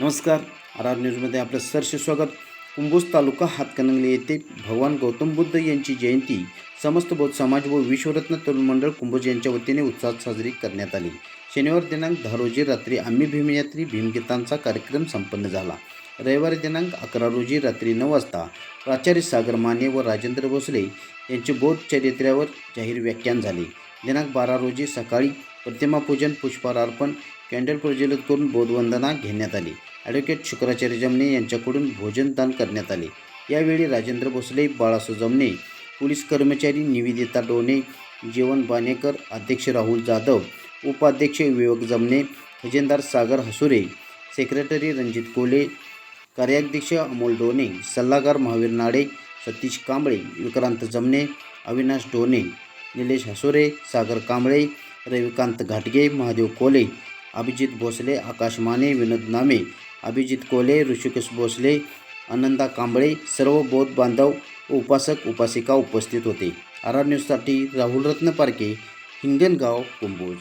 नमस्कार. R R न्यूजमध्ये आपलं सरसे स्वागत. कुंभोज तालुका हातकणंगले येथे भगवान गौतम बुद्ध यांची जयंती. समस्त बौद्ध समाज व विश्वरत्न तरुण मंडळ कुंभोज यांच्या वतीने उत्साहात साजरी करण्यात आली. शनिवार दिनांक दहा रोजी रात्री आम्ही भीमयात्री भीमगीतांचा कार्यक्रम संपन्न झाला. रविवारी दिनांक अकरा रोजी रात्री नऊ वाजता प्राचार्य सागर माने व राजेंद्र भोसले यांचे बौद्ध चरित्र्यावर जाहीर व्याख्यान झाले. दिनांक बारा रोजी सकाळी प्रतिमापूजन पुष्पहार अर्पण कॅन्डल प्रज्वलित करून बोधवंदना घेण्यात आली. ॲडव्होकेट शुक्राचार्य जमणे यांच्याकडून भोजनदान करण्यात आले. यावेळी राजेंद्र भोसले बाळासो जमणे पोलीस कर्मचारी निवेदिता डोने जीवन बानेकर अध्यक्ष राहुल जाधव उपाध्यक्ष विवेक जमणे खजेंदार सागर हसुरे सेक्रेटरी रणजित कोले कार्याध्यक्ष अमोल डोने सल्लागार महावीर नाडे सतीश कांबळे विक्रांत जमणे अविनाश डोने निलेश हसुरे सागर कांबळे रविकांत घाटगे महादेव कोले अभिजित भोसले आकाश माने विनोद नामे अभिजित कोले ऋषिकेश भोसले आनंदा कांबळे सर्व बौद्ध बांधव उपासक उपासिका उपस्थित होते. आर न्यूजसाठी राहुल रत्न पारखे हिंगणगाव कुंभोज.